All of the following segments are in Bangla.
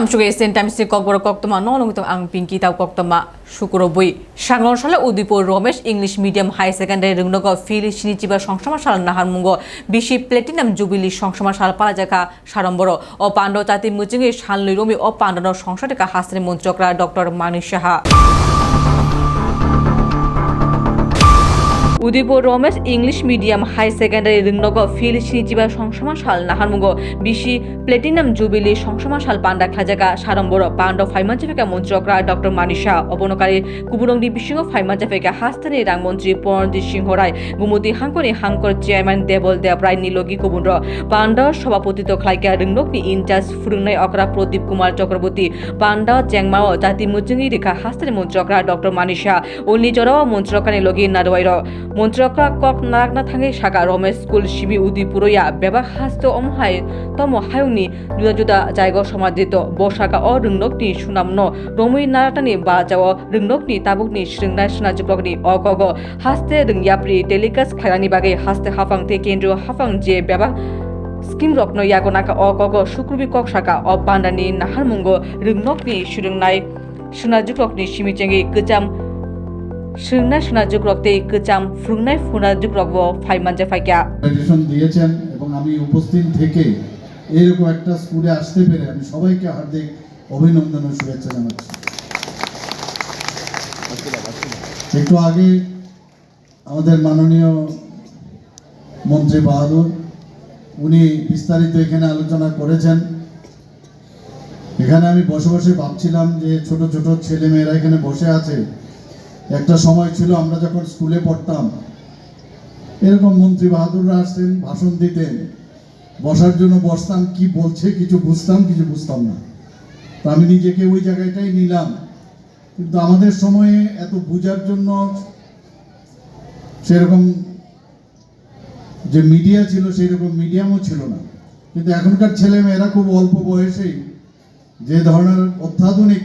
namsuge sen time si kok boro kok toma no long tong ang pinki taw kok toma শুক্র Udaipur Ramesh English medium high secondary রিংনগ ফিল সিনিচিবা সংসমাসাল নাহারমুঙ্গ বিশি প্লেটিনাম জুবিলি সংসমাসাল পালাজাকা সারম্বর ও পাণ্ড তাতি মুচিঙ্গি সানলুই রমি ও পাণ্ডন সংসদেকা হাসনি মন্ত্রকরা doctor Manik Saha Udaipur Ramesh English medium high secondary রিংনগ ফিল সিনিচিবা সংসমাসাল নাহারমুঙ্গ বিশি প্লেটিনাম জুবিলি সংসমাসাল পান্ডা খাজাকা সারম্বর পান্ড ফাইমানজাফেকা মন্ত্রকরা ডক্টর মানিসা অবনকারী কুবুরংদি বিশিং ফাইমানজাফেকা হাস্তানি রাংমন্ত্রী পরণজিৎ সিংহ রায় গুমতি হাঙ্কনি হাঙ্কর চেয়ারম্যান দেবল দেবরায় নিলগি কুবুন্দ্র পান্ডা সভাপতিত্ব খাইকা রিংনকনি ইনচার্জ ফুরুংনাই অকরা প্রদীপ কুমার চক্রবর্তী পান্ডা চেংমাও জাতি মুচিঙ্গি রেখা হাস্তানি মন্ত্রকরা ডক্টর মানিসা ও নিজরাও মন্ত্রকানি লগি নারওয়াইর মন্ত্রকা কক নারাকনা থাঙ্গে সাকা রমেশ স্কুল শিবি উদি পুরইয়া বেবা হাস্ত অমহাই তম হায়ুনি জুদা জুদা জায়গা সমাদিত বসাকা অ রুংনকনি সুনামন রমই নারাটানি বাজাও রুংনকনি তাবুকনি শ্রীংনাই সুনাজুকনি অগগ হাস্তে রুংয়াপ্রি টেলিকাস খাইরানি বাগে হাস্তে হাফাং তে কেন্দ্র হাফাং যে বেবা স্কিম রত্ন ইয়াগনাকা অগগ শুক্রবি কক সাকা অ বান্দানি নাহারমুঙ্গ রুংনকনি সুরুংনাই সুনাজুকনি সিমিচেঙ্গি গোজাম সুরংনাই সুনাজুকরকতে গোজাম ফুরুংনাই ফুনাজুকরক ফাইমানজা ফাইকা প্রেজেন্টেশন দিয়েছেন এবং আমি উপস্থিত থেকে এরকম একটা স্কুলে আসতে পেরে আমি সবাইকে হার্দিক অভিনন্দন ও শুভেচ্ছা জানাচ্ছি। একটু আগে আমাদের মাননীয় মন্ত্রী বাহাদুর, উনি বিস্তারিত এখানে আলোচনা করেছেন। এখানে আমি বসে বসে ভাবছিলাম যে ছোট ছোট ছেলে মেয়েরা এখানে বসে আছে একটা সময় ছিল আমরা যখন স্কুলে পড়তাম, এরকম মন্ত্রী বাহাদুররা আসতেন, ভাষণ দিতেন। বসার জন্য বসতাম, কি বলছে কিছু বুঝতাম কিছু বুঝতাম না। তো আমি নিজেকে ওই জায়গাটাই নিলাম। কিন্তু আমাদের সময়ে এত বোঝার জন্য সেরকম যে মিডিয়া ছিল সেই রকম মিডিয়ামও ছিল না। কিন্তু এখনকার ছেলে মেয়েরা খুব অল্প বয়সেই যে ধরনের অত্যাধুনিক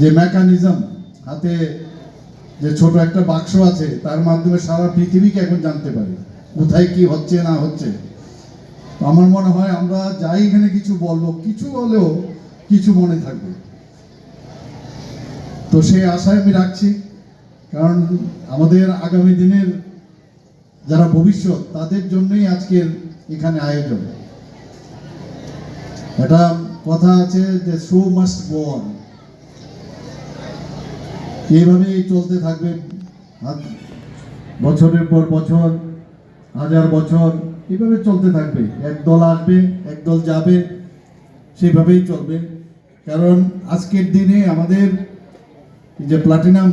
যে মেকানিজম হাতে যে ছোট একটা বাক্স আছে, তার মাধ্যমে সারা পৃথিবীকে এখন জানতে পারি, কোথায় কি হচ্ছে, না হচ্ছে। আমার মনে হয় আমরা যাই এখানে কিছু বলব, কিছু হলেও কিছু মনে থাকবে। তো সেই আশায় আমি রাখছি, কারণ আমাদের আগামী দিনের যারা ভবিষ্যৎ, তাদের জন্যই আজকের এখানে আয়োজন। একটা কথা আছে যে, শো মাস্ট অন। এইভাবেই চলতে থাকবে। বছরের পর বছর, হাজার বছর এইভাবে চলতে থাকবে। এক দল আসবে, এক দল যাবে, সেইভাবেই চলবে। কারণ আজকের দিনে আমাদের যে প্লাটিনাম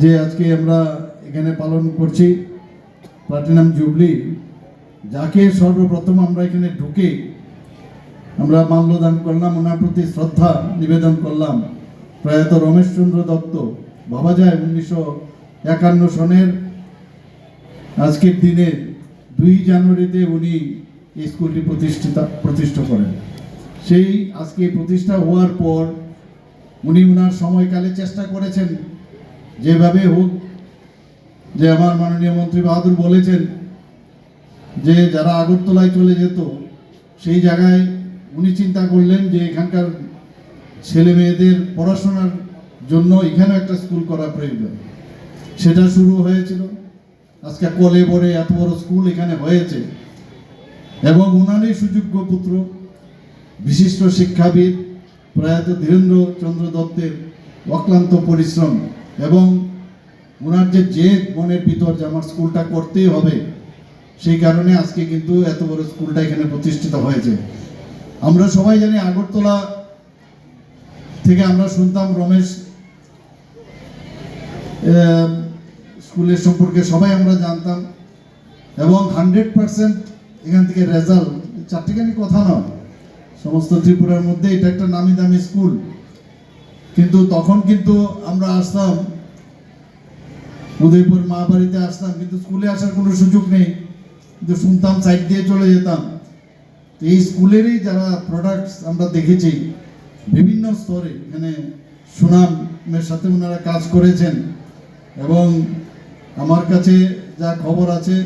যে আজকে আমরা এখানে পালন করছি প্লাটিনাম জুবলি যাকে সর্বপ্রথম আমরা এখানে ঢুকে আমরা মাল্যদান করলাম, ওনার প্রতি শ্রদ্ধা নিবেদন করলাম। প্রয়াত রমেশচন্দ্র দত্ত ভাবা যায় উনিশশো একান্ন সনের আজকের দিনে দুই জানুয়ারিতে উনি এই স্কুলটি প্রতিষ্ঠিত প্রতিষ্ঠা করেন। সেই আজকে প্রতিষ্ঠা হওয়ার পর উনি ওনার সময়কালে চেষ্টা করেছেন যেভাবে হোক যে আমার মাননীয় মন্ত্রী বাহাদুর বলেছেন যে যারা আগরতলায় চলে যেত, সেই জায়গায় উনি চিন্তা করলেন যে এখানকার ছেলে মেয়েদের পড়াশোনার জন্য এখানে একটা স্কুল করা প্রয়োজন। সেটা শুরু হয়েছিল। আজকে কলে বড়ে এত বড় স্কুল এখানে হয়েছে। এবং উনারই সুযোগ্য পুত্র, বিশিষ্ট শিক্ষাবিদ প্রয়াত ধীরেন্দ্র চন্দ্র দত্তের অক্লান্ত পরিশ্রম এবং ওনার যে জেদ মনের ভিতর যে আমার স্কুলটা করতেই হবে, সেই কারণে আজকে কিন্তু এত বড় স্কুলটা এখানে প্রতিষ্ঠিত হয়েছে। আমরা সবাই জানি আগরতলা থেকে আমরা শুনতাম রমেশ স্কুলের সম্পর্কে সবাই আমরা জানতাম এবং হান্ড্রেড পার্সেন্ট এখান থেকে রেজাল্ট, চারটিখানি কথা নয় সমস্ত ত্রিপুরার মধ্যে এটা একটা নামি দামি স্কুল। কিন্তু তখন কিন্তু আমরা আসতাম, উদয়পুর মা বাড়িতে আসতাম, কিন্তু স্কুলে আসার কোনো সুযোগ নেই, কিন্তু শুনতাম সাইড দিয়ে চলে যেতাম। এই স্কুলেরই যারা প্রোডাক্টস আমরা দেখেছি বিভিন্ন স্তরে এখানে সুনামের সাথে ওনারা কাজ করেছেন এবং আমার কাছে যা খবর আছে,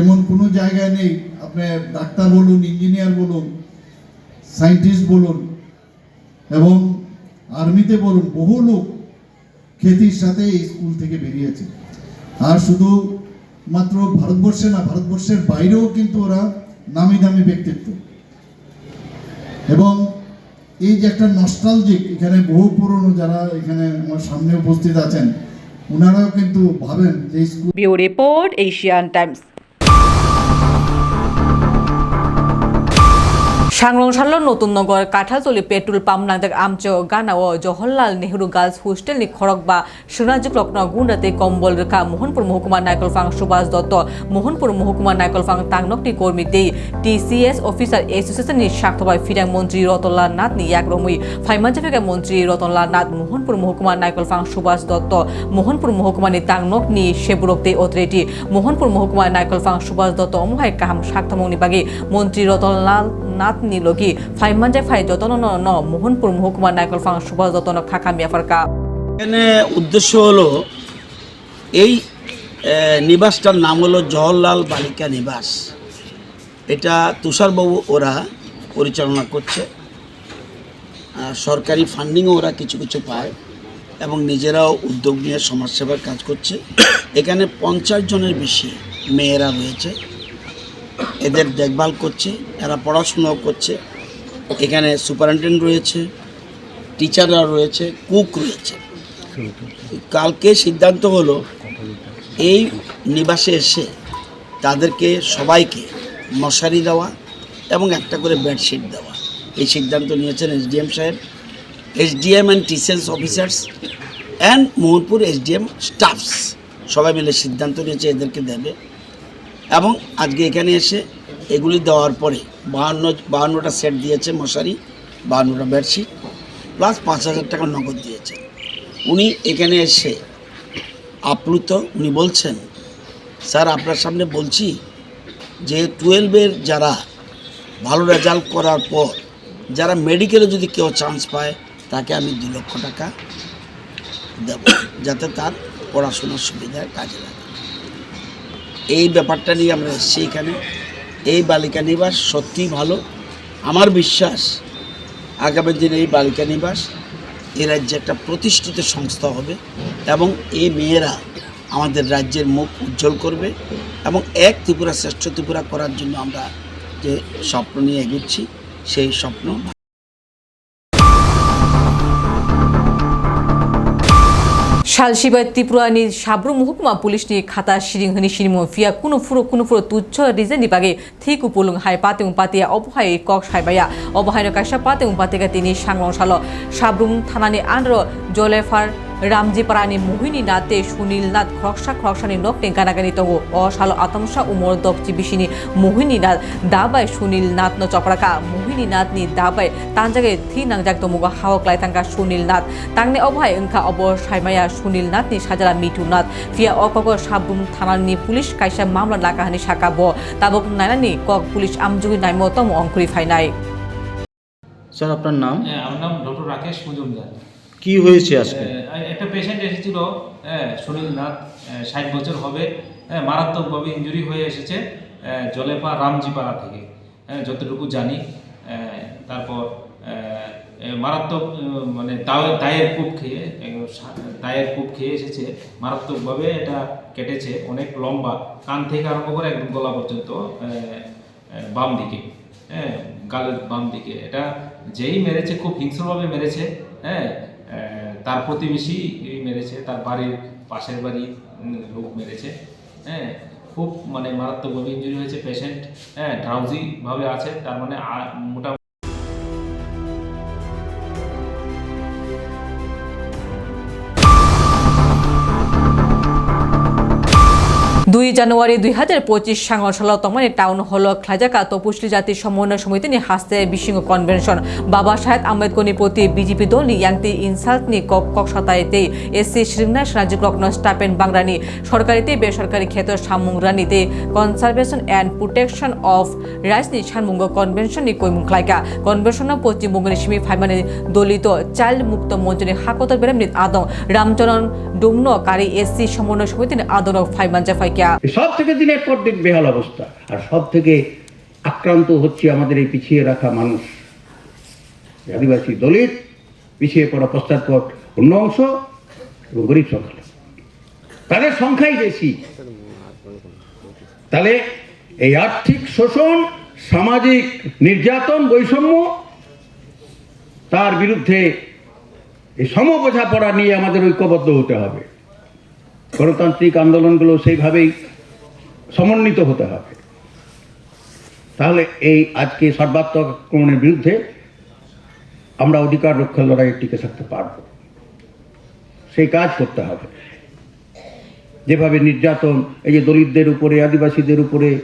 এমন কোনো জায়গায় নেই। আপনি ডাক্তার বলুন, ইঞ্জিনিয়ার বলুন, সায়েন্টিস্ট বলুন এবং আর্মিতে বলুন, বহু লোক খ্যাতির সাথে এই স্কুল থেকে বেরিয়েছে। আর শুধু মাত্র ভারতবর্ষে না, ভারতবর্ষের বাইরেও কিন্তু ওরা নামি দামি ব্যক্তিত্ব। এবং এই যে একটা নস্টালজিক এখানে বহু পুরনো যারা এখানে আমার সামনে উপস্থিত আছেন, ওনারাও কিন্তু ভাবেন যে স্কুল রিপোর্ট এশিয়ান টাইমস সাংরং সালো নতুন নগর কাঠালতলি পেট্রোল পাম্প নাগদাক আমচ গানা ও জওহরলাল নেহরু গার্লস হোস্টেল নি খড়ক বা সোনাজুক লগ্ন গুণরাতে কম্বল রেখা মোহনপুর মহকুমার নাইকল ফাং সুভাষ দত্ত মোহনপুর মহকুমার নাইকল ফাং তাংনকটি কর্মী দেই। টিসিএস অফিসার এসোসিয়েশন নি স্বার্থবাই ফিরাং মন্ত্রী রতনলাল নাথ নি এক একরমই ফাইমাজাফিকা মন্ত্রী রতনলাল নাথ মোহনপুর মহকুমার নাইকল ফাং সুভাষ দত্ত মোহনপুর মহকুমা নি তাংনক নি সেবুরক দে অত্রেটি। মোহনপুর মহকুমার নাইকল ফাং সুভাষ দত্ত অমহায় কাহাম স্বার্থমং নিবাগী মন্ত্রী রতনলাল নাথ নি লগি ফাইমানজাই ফাই যতন ন মোহনপুর মহকুমা নাইকলফাং সুভাষ দত্ত ন খাকা মিয়াফারকা এখানে উদ্দেশ্য হলো এই নিবাসটার নাম হলো জওহরলাল বালিকা নিবাস। এটা তুষারবাবু ওরা পরিচালনা করছে। সরকারি ফান্ডিংও ওরা কিছু কিছু পায় এবং নিজেরাও উদ্যোগ নিয়ে সমাজসেবার কাজ করছে। এখানে পঞ্চাশ জনের বেশি মেয়েরা রয়েছে। এদের দেখভাল করছে, এরা পড়াশোনাও করছে। এখানে সুপারিনটেন্ডেন্ট রয়েছে, টিচাররা রয়েছে, কুক রয়েছে। কালকে সিদ্ধান্ত হলো, এই নিবাসে এসে তাদেরকে সবাইকে মশারি দেওয়া এবং একটা করে বেডশিট দেওয়া। এই সিদ্ধান্ত নিয়েছেন এসডিএম সাহেব। SDM and টিসেলস officers and Mohanpur SDM staffs সবাই মিলে সিদ্ধান্ত নিয়েছে এদেরকে দেবে। এবং আজকে এখানে এসে এগুলি দেওয়ার পরে বাহান্ন, বাহান্নটা সেট দিয়েছে মশারি, বাহান্নটা বেডশিট, প্লাস পাঁচ হাজার টাকা নগদ দিয়েছে। উনি এখানে এসে আপ্লুত, উনি বলছেন, স্যার, আপনার সামনে বলছি যে টুয়েলভের যারা ভালো রেজাল্ট করার পর যারা মেডিকেলে যদি কেউ চান্স পায়, তাকে আমি দু লক্ষ টাকা দেব, যাতে তার পড়াশোনার সুবিধার কাজে লাগে। এই ব্যাপারটা নিয়ে আমরা এসেছি এখানে। এই বালিকা নিবাস সত্যিই ভালো। আমার বিশ্বাস, আগামী দিনে এই বালিকা নিবাস এ রাজ্যে একটা প্রতিষ্ঠিত সংস্থা হবে এবং এই মেয়েরা আমাদের রাজ্যের মুখ উজ্জ্বল করবে এবং এক ত্রিপুরা শ্রেষ্ঠ ত্রিপুরা করার জন্য আমরা যে স্বপ্ন নিয়ে এগুচ্ছি, সেই স্বপ্ন শালশিবাই ত্রিপুরানি সাবরু মহকুমা পুলিশ নি খাতা সিরিংহনি সিনিমো ফিয়া কোনো ফুরো কোনো ফুরো তুচ্ছ রিজেনি বাগে ঠিক উপলুং হাই পাতে পাতিয়া অবহায় কক সাইবায়া অবহায় কাশা পাতে পাতিকা তিনি সাংলং সালো। সাবরুম থানানি আনর জলেফার রামজি পারানি মোহিনী নাথে সুনীল নাথ খরকসা খরকসানি নকনে গানাগানি তঙ্গ অ সালো আতমসা উমর দকচি বিশিনি মোহিনী নাথ দাবাই সুনীল নাথ ন চপরাকা মোহিনী নাথ নি দাবাই তানজাগে থি নাংজাক তমুগ হাওক লাইতাঙ্কা সুনীল নাথ। তাংনে অবহাই ওংখা অব সাইমায়া সুনীল নাথ নি সাজারা মিঠু নাথ। ফিয়া অকক সাবুম থানানি পুলিশ কাইসা মামলা লাগাহানি সাকা ব। তাবক নাইনানি কক পুলিশ আমজুগি নাইমো তম অঙ্কুরি ফাইনাই। স্যার আপনার নাম? হ্যাঁ আমার নাম ডক্টর রাকেশ মজুমদার। কি হয়েছে আজকে? একটা পেশেন্ট এসেছিল হ্যাঁ সুনীল নাথ ষাট বছর হবে হ্যাঁ মারাত্মকভাবে ইঞ্জুরি হয়ে এসেছে জলেপা, রামজিপাড়া থেকে হ্যাঁ যতটুকু জানি তারপর মারাত্মক মানে দায়ের কূপ খেয়ে দায়ের কূপ খেয়ে এসেছে, মারাত্মকভাবে এটা কেটেছে, অনেক লম্বা, কান থেকে আরম্ভ করে একদম গলা পর্যন্ত বাম দিকে হ্যাঁ গালের বাম দিকে, এটা যেই মেরেছে, খুব হিংস্রভাবে মেরেছে হ্যাঁ তার প্রতিবেশী মেরেছে, তার বাড়ির পাশের বাড়ি লোক মেরেছে হ্যাঁ? খুব মানে মারাত্মকভাবে ইঞ্জুরি হয়েছে পেশেন্ট হ্যাঁ? ড্রাউজিভাবে আছে, তার মানে মোটামুটি জানুয়ারি দুই হাজার পঁচিশ সাংসল তমানি টাউন হল খ্লাজাকা তপশিলি জাতির সমন্বয় সমিতি নি হাসতে বিশিং কনভেনশন। বাবা সাহেব আম্বেদকর প্রতি বিজেপি দল ইয়াংতি ইনসাল্ট নি কক কক সতাইতে এসসি শ্রীনাথ রাজ্য রত্ন স্টাপেন বাংলানি সরকারিতে বেসরকারি ক্ষেত্র সামুং রানিতে conservation and protection of rights নি সানমুঙ্গ কনভেনশন নি কৈমুং খ্লাইকা কনভেনশন পশ্চিমবঙ্গ নি সিমি ফাইমানি দলিত চাইল্ড মুক্ত মঞ্চ নি হাকতর বেরাম নি আদং রামচরণ ডুমন কারি এসসি সমন্বয় সমিতি নি আদং ফাইমান জাফাইকা। সব থেকে দিনের পর দিন বেহাল অবস্থা। আর সব থেকে আক্রান্ত হচ্ছে আমাদের এই পিছিয়ে রাখা মানুষ। আদিবাসী দলিত, পিছিয়ে পড়া পশ্চাৎপদ অন্য অংশ এবং গরিব সংখ্যা তাদের সংখ্যাই বেশি। তাহলে এই আর্থিক শোষণ, সামাজিক নির্যাতন, বৈষম্য, তার বিরুদ্ধে এই সমবোঝাপড়া নিয়ে আমাদের ঐক্যবদ্ধ হতে হবে। গণতান্ত্রিক আন্দোলনগুলো সেইভাবেই সমন্বিত হতে হবে। তাহলে এই আজকে সর্বাত্মক আক্রমণের বিরুদ্ধে আমরা অধিকার রক্ষার লড়াইয়ে টিকে থাকতে পারব। সেই কাজ করতে হবে। যেভাবে নির্যাতন, এই যে দলিতদের উপরে, আদিবাসীদের উপরে,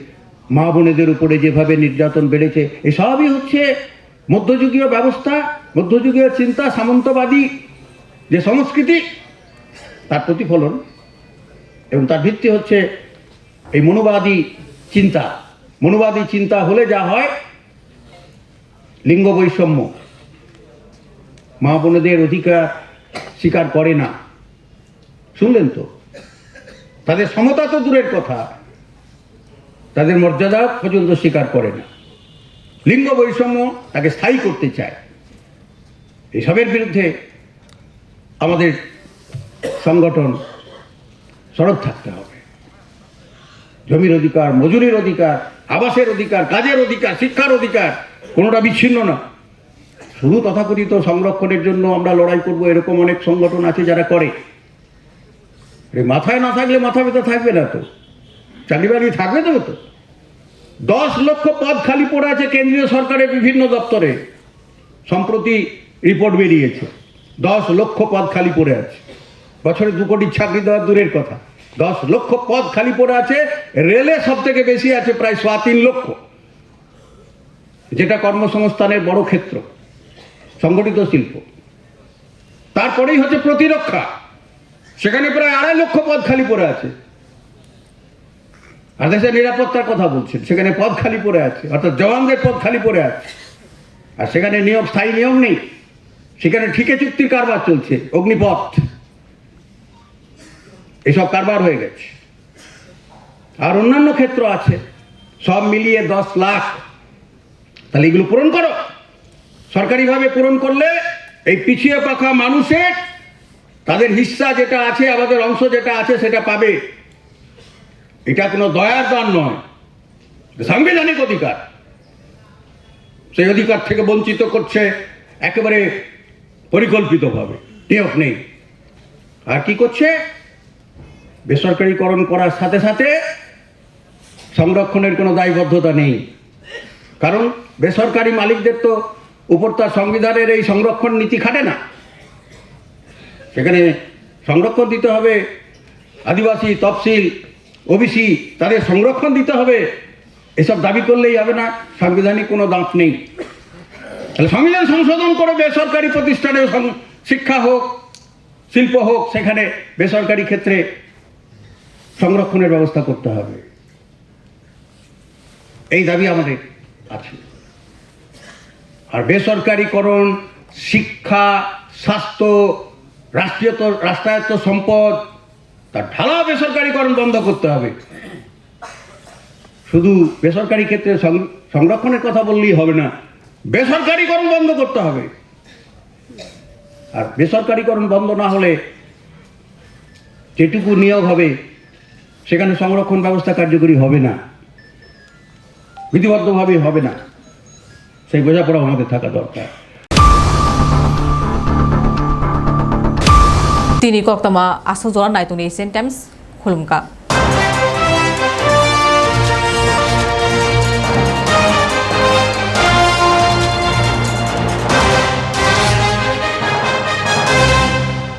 মা বোনেদের উপরে যেভাবে নির্যাতন বেড়েছে, এসবই হচ্ছে মধ্যযুগীয় ব্যবস্থা, মধ্যযুগীয় চিন্তা, সামন্তবাদী যে সংস্কৃতি, তার প্রতিফলন এবং তার ভিত্তি হচ্ছে এই মনোবাদী চিন্তা। মনোবাদী চিন্তা হলে যা হয়, লিঙ্গ বৈষম্য। মা অধিকার স্বীকার করে না। শুনলেন তো? তাদের সমতা তো দূরের কথা। তাদের মর্যাদা পর্যন্ত স্বীকার করে না। লিঙ্গ বৈষম্য তাকে স্থায়ী করতে চায়। এসবের বিরুদ্ধে আমাদের সংগঠন সরব থাকতে হবে। জমির অধিকার, মজুরির অধিকার, আবাসের অধিকার, কাজের অধিকার, শিক্ষার অধিকার, কোনোটা বিচ্ছিন্ন না। শুধু তথাকথিত সংরক্ষণের জন্য আমরা লড়াই করব, এরকম অনেক সংগঠন আছে যারা করে। মাথায় না থাকলে মাথা ব্যথা থাকবে না তো। চাকরি বাকরি থাকবে তো তো। দশ লক্ষ পদ খালি পড়ে আছে কেন্দ্রীয় সরকারের বিভিন্ন দপ্তরে। সম্প্রতি রিপোর্ট বেরিয়েছে। দশ লক্ষ পদ খালি পড়ে আছে। বছরে দু কোটি চাকরি দেওয়া দূরের কথা। দশ লক্ষ পদ খালি পড়ে আছে, রেলে সব থেকে বেশি আছে প্রায় সোয়া তিন লক্ষ। যেটা কর্মসংস্থানের বড় ক্ষেত্র, সংগঠিত শিল্প। তারপরেই হচ্ছে প্রতিরক্ষা। সেখানে প্রায় আড়াই লক্ষ পদ খালি পড়ে আছে। আর দেশের নিরাপত্তার কথা বলছেন, সেখানে পদ খালি পড়ে আছে, অর্থাৎ জওয়ানদের পদ খালি পড়ে আছে। আর সেখানে নিয়ম স্থায়ী নিয়ম নেই। সেখানে ঠিকে চুক্তির কারবার চলছে, অগ্নিপথ। এসব কারবার হয়ে গেছে। আর অন্যান্য ক্ষেত্র আছে, সব মিলিয়ে দশ লাখ। তাহলে এগুলো পূরণ করো। সরকারিভাবে পূরণ করলে এই পিছিয়ে পাখা মানুষের তাদের হিস্সা যেটা আছে, আমাদের অংশ যেটা আছে, সেটা পাবে। এটা কোনো দয়ার দান নয়। সাংবিধানিক অধিকার। সেই অধিকার থেকে বঞ্চিত করছে একেবারে পরিকল্পিতভাবে। নিয়োগ নেই। আর কি করছে? বেসরকারীকরণ করার সাথে সাথে সংরক্ষণের কোনো দায়বদ্ধতা নেই। কারণ বেসরকারি মালিকদের তো উপর তার সংবিধানের এই সংরক্ষণ নীতি খাটে না। সেখানে সংরক্ষণ দিতে হবে আদিবাসী, তফসিল, ওবিসি, তাদের সংরক্ষণ দিতে হবে। এসব দাবি করলেই হবে না, সাংবিধানিক কোনো দাঁত নেই। তাহলে সংবিধান সংশোধন করে বেসরকারি প্রতিষ্ঠানে শিক্ষা হোক, শিল্প হোক, সেখানে বেসরকারি ক্ষেত্রে সংরক্ষণের ব্যবস্থা করতে হবে। এই দাবি আমাদের আছে। আর বেসরকারীকরণ, শিক্ষা, স্বাস্থ্য, রাষ্ট্রীয়ত, রাষ্ট্রায়ত্ত সম্পদ, তার ঢালা বেসরকারীকরণ বন্ধ করতে হবে। শুধু বেসরকারি ক্ষেত্রে সংরক্ষণের কথা বললেই হবে না, বেসরকারীকরণ বন্ধ করতে হবে। আর বেসরকারীকরণ বন্ধ না হলে যেটুকু নিয়োগ হবে সেখানে সংরক্ষণ ব্যবস্থা কার্যকরী হবে না। বিধিবদ্ধভাবে হবে না। সেই বোঝাপড়া আমাদের থাকা দরকার। তিনি কক্তমা আসজোরা নাইতুনি টাইমস খুলুমকা।